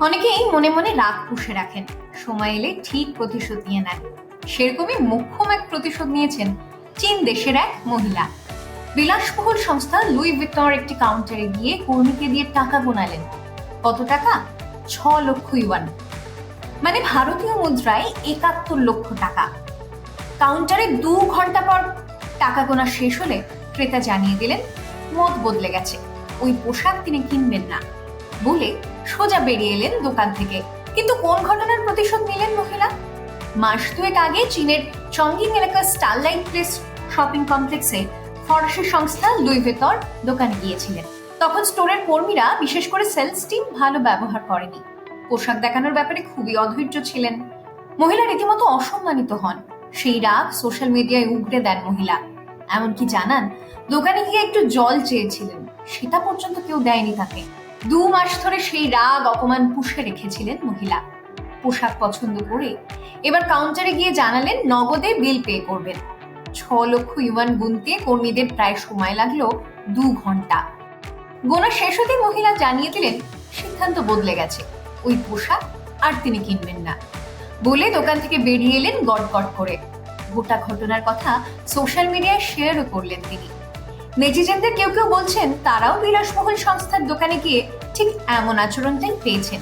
অনেকেই মনে মনে রাগ পুষে রাখেন। সময় এলে ঠিক প্রতিশোধ নিয়ে নেন। সেরকমই মোক্ষম এক প্রতিশোধ নিয়েছেন চীন দেশের এক মহিলা। বিলাসবহুল সংস্থা লুই ভিক্টর একটি কাউন্টারে গিয়ে কর্মীকে দিয়ে টাকা গোনালেন। কত টাকা? ছ লক্ষ ইউয়ান। মানে ভারতীয় মুদ্রায় একাত্তর লক্ষ টাকা। কাউন্টারে দু ঘণ্টা পর টাকা গোনা শেষ হলে ক্রেতা জানিয়ে দিলেন মত বদলে গেছে। ওই পোশাক তিনি কিনবেন না। বলে সোজা বেরিয়ে এলেন দোকান থেকে। কিন্তু কোন ঘটনার প্রতিশোধ নিলেন মহিলা? মাস দুয়েক আগে চীনের চংগিং এলাকার স্টারলাইট প্লেস শপিং কমপ্লেক্সে ফরাসি সংস্থা লুই ভেতর দোকানে গিয়েছিলেন। তখন স্টোরের কর্মীরা বিশেষ করে সেলস টিম ভালো ব্যবহার করেনি। পোশাক দেখানোর ব্যাপারে খুবই অধৈর্য ছিলেন। মহিলা রীতিমতো অসম্মানিত হন। সেই রাগ সোশ্যাল মিডিয়ায় উগড়ে দেন মহিলা। এমনকি জানান, দোকানে গিয়ে একটু জল চেয়েছিলেন। সেটা পর্যন্ত কেউ দেয়নি তাকে। দু মাস ধরে সেই রাগ, অপমান পুষে রেখেছিলেন মহিলা। পোশাক পছন্দ করে এবার কাউন্টারে গিয়ে জানালেন, নগদে বিল পে করবেন। ছ লক্ষ ইউয়ান গুনতে কর্মীদের প্রায় সময় লাগল দু ঘণ্টা। গোনা শেষ হতে মহিলা জানিয়ে দিলেন, সিদ্ধান্ত বদলে গেছে। ওই পোশাক আর তিনি কিনবেন না। বলে দোকান থেকে বেরিয়ে এলেন গটগট করে। গোটা ঘটনার কথা সোশ্যাল মিডিয়ায় শেয়ারও করলেন তিনি। নেটিজেনদের কেউ কেউ বলছেন তারাও বিলাসবহুল সংস্থার দোকানে গিয়ে ঠিক এমন আচরণটাই পেয়েছেন।